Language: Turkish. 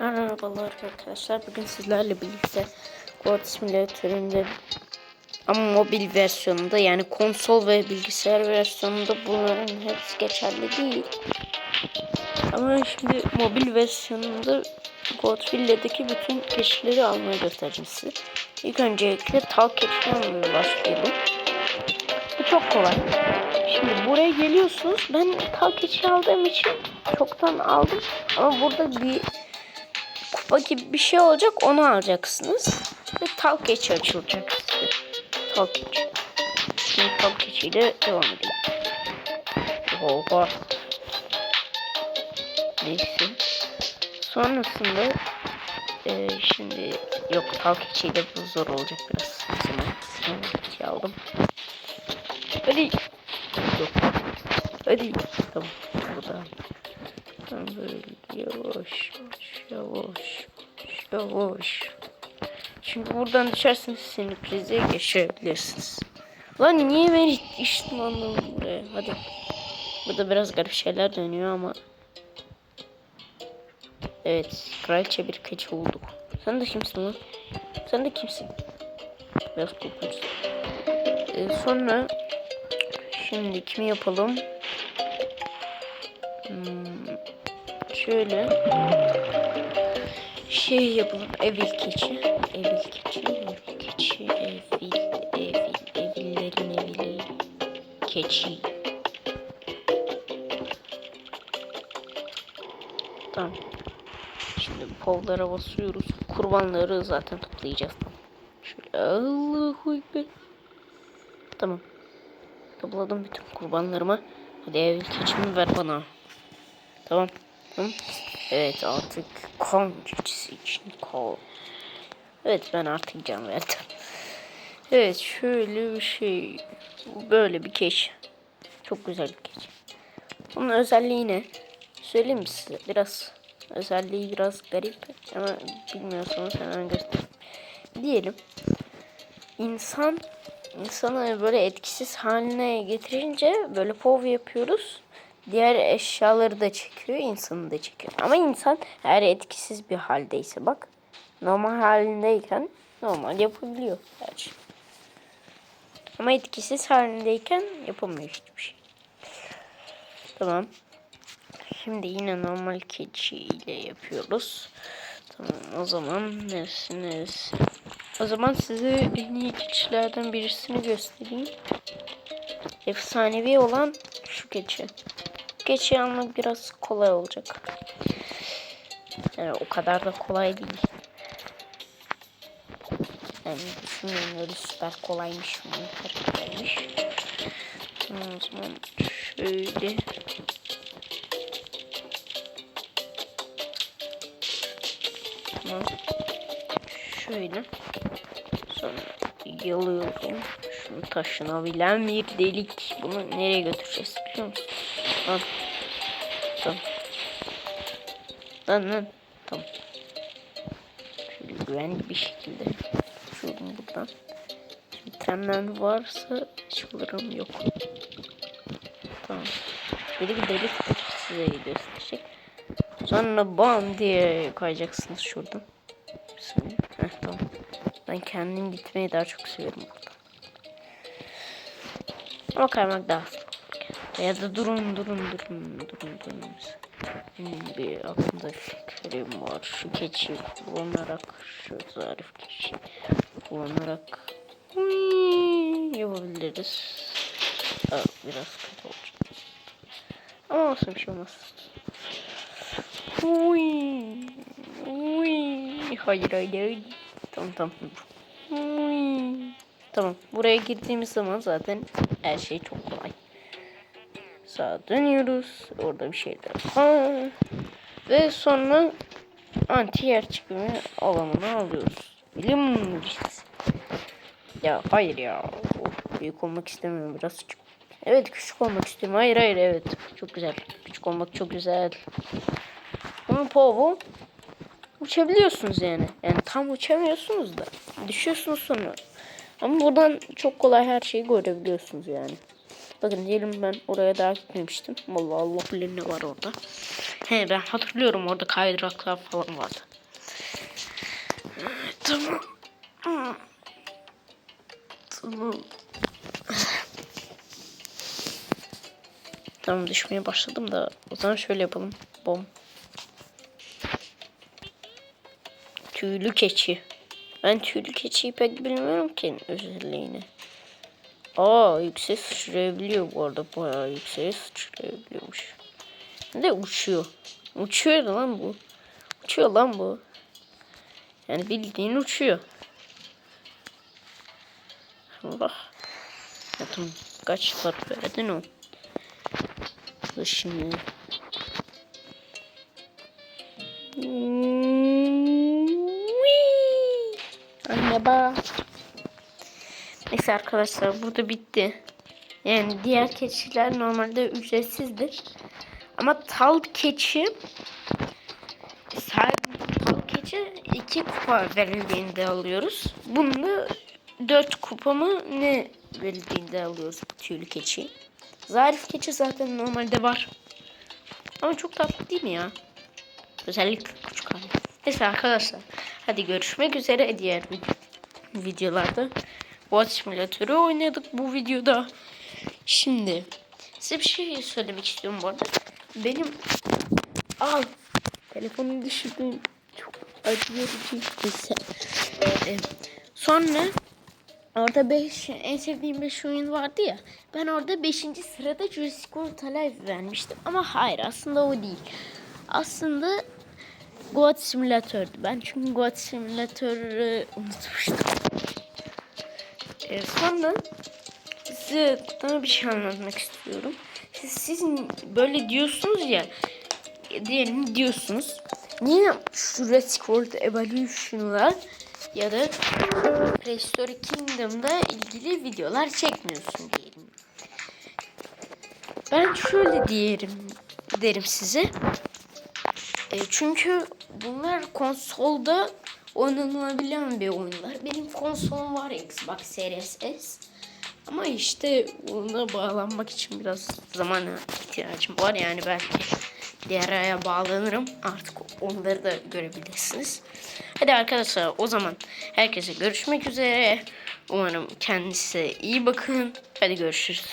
Merhabalar arkadaşlar. Bugün sizlerle birlikte God Simülatörü'nde ama mobil versiyonunda yani konsol ve bilgisayar versiyonunda bunların hepsi geçerli değil. Ama şimdi mobil versiyonunda Godville'deki bütün keşifleri almayı göstereceğim size. İlk öncelikle Talk keşfinden başlayalım. Bu çok kolay. Şimdi buraya geliyorsunuz. Ben Talk keşfi aldığım için çoktan aldım. Ama burada bir gibi bir şey olacak onu alacaksınız. Ve talk geçi açılacak size. Talk geçi. Şimdi talk geçiyle devam edelim. Oha. Neyse. Sonrasında e, şimdi yok talk geçiyle bu zor olacak biraz. Zaman talk geçi aldım. Hadi. Yok. Hadi. Tamam. Burada. Tamam böyle yavaş yavaş yavaş. Çünkü buradan düşerseniz seni prize geçebilirsiniz. Lan niye beni ışınlandın buraya? Hadi. Burada biraz garip şeyler dönüyor ama. Evet. Kraliçe bir keçi olduk. Sen de kimsin lan? Sen de kimsin? Biraz korkunç. Ee, sonra şimdi kimi yapalım? Hmm, şöyle şey yapalım. Evil keçi. Evil keçi. Evil keçi. Evil. Evil. Evillerin evili. Keçi. Tamam. Şimdi povlara basıyoruz. Kurbanları zaten toplayacağız. Şöyle Allahu Ekber. Tamam. Topladım bütün kurbanlarımı. Hadi evil keçimi ver bana. Tamam. Tamam. Evet artık keçisi için kol. Evet ben artık can verdim. Evet şöyle bir şey. Böyle bir keş. Çok güzel bir keş. Onun özelliği ne? Söyleyeyim size? Biraz özelliği biraz garip ama bilmiyorsanız hemen göstereyim. Diyelim insan insanı böyle etkisiz haline getirince böyle pov yapıyoruz. Diğer eşyaları da çekiyor, insanı da çekiyor. Ama insan eğer etkisiz bir haldeyse bak normal halindeyken normal yapabiliyor her şey. Ama etkisiz halindeyken yapamıyor hiçbir şey. Tamam. Şimdi yine normal keçi ile yapıyoruz. Tamam o zaman neresi neresi? O zaman size en iyi keçilerden birisini göstereyim. Efsanevi olan şu keçi. Keçi almak biraz kolay olacak. Yani o kadar da kolay değil. Yani düşünüyorum öyle süper kolaymış kolaymış. O zaman şöyle. Şöyle. Sonra yalıyorum. Şunu taşınabilen bir delik. Bunu nereye götüreceğiz biliyor musun? Lan. Tamam. Lan lan. Tamam. Şöyle güvenli bir şekilde. Şuradan buradan. İtemler varsa çıldırım yok. Tamam. Böyle bir delik size gösterecek. Sonra bam diye kayacaksınız şuradan. Tamam. Ben kendim gitmeyi daha çok seviyorum buradan. Ama kaymak daha ya da durun durun durun durun durun. Hmm, bir aklımda fikrim var. Şu keçi kullanarak şu zarif keçi kullanarak hmm, yapabiliriz. Aa, biraz kötü olacak. Ama olsun bir şey olmaz. Uy, uy. Hayır hayır. Tamam tamam. Uy. Tamam. Buraya girdiğimiz zaman zaten her şey çok kolay. Sağa dönüyoruz. Orada bir şeyler var. Ve sonra anti yer çıkımı alanını alıyoruz. Bilim. Ya hayır ya. Of, büyük olmak istemiyorum. Biraz küçük. Evet küçük olmak istiyorum. Hayır hayır evet. Çok güzel. Küçük olmak çok güzel. Ama povo uçabiliyorsunuz yani. Yani tam uçamıyorsunuz da. Düşüyorsunuz sonra. Ama buradan çok kolay her şeyi görebiliyorsunuz yani. Bakın diyelim ben oraya daha gitmemiştim. Vallahi Allah bilir ne var orada. He ben hatırlıyorum orada kaydıraklar falan vardı. Tamam. Tamam. Tamam düşmeye başladım da o zaman şöyle yapalım. Bom. Tüylü keçi. Ben tüylü keçiyi pek bilmiyorum ki özelliğini. Aa yüksek sıçrayabiliyor bu arada. Bayağı yüksek sıçrayabiliyormuş. De uçuyor. Uçuyor lan bu. Uçuyor lan bu. Yani bildiğin uçuyor. Allah. Ya tamam. Kaç var verdin o? Dur şimdi. Whee! Anne bak. Neyse arkadaşlar burada bitti. Yani diğer keçiler normalde ücretsizdir. Ama tal keçi sadece tal keçi iki kupa verildiğinde alıyoruz. Bunda dört kupa mı ne verildiğinde alıyoruz bu tüylü keçi. Zarif keçi zaten normalde var. Ama çok tatlı değil mi ya? Özellikle küçük hali. Neyse arkadaşlar. Hadi görüşmek üzere diğer vid- videolarda. Boğaz simülatörü oynadık bu videoda. Şimdi size bir şey söylemek istiyorum bu arada. Benim al telefonu düşürdüm. Çok acı verici. Neyse. Ee, sonra orada 5 en sevdiğim 5 oyun vardı ya. Ben orada 5. sırada Jurassic World Alive vermiştim. Ama hayır aslında o değil. Aslında Goat Simülatör'dü. Ben çünkü Goat Simülatör'ü unutmuştum. Ee, sonra size bir şey anlatmak istiyorum. Siz, siz böyle diyorsunuz ya diyelim diyorsunuz. Niye Jurassic World Evolution'la ya da Prehistoric Kingdom'da ilgili videolar çekmiyorsun diyelim. Ben şöyle diyelim derim size. E, çünkü bunlar konsolda oynanabilen bir oyunlar. Benim konsolum var Xbox Series S. Ama işte ona bağlanmak için biraz zamana ihtiyacım var. Yani belki diğer aya bağlanırım. Artık onları da görebilirsiniz. Hadi arkadaşlar o zaman herkese görüşmek üzere. Umarım kendinize iyi bakın. Hadi görüşürüz.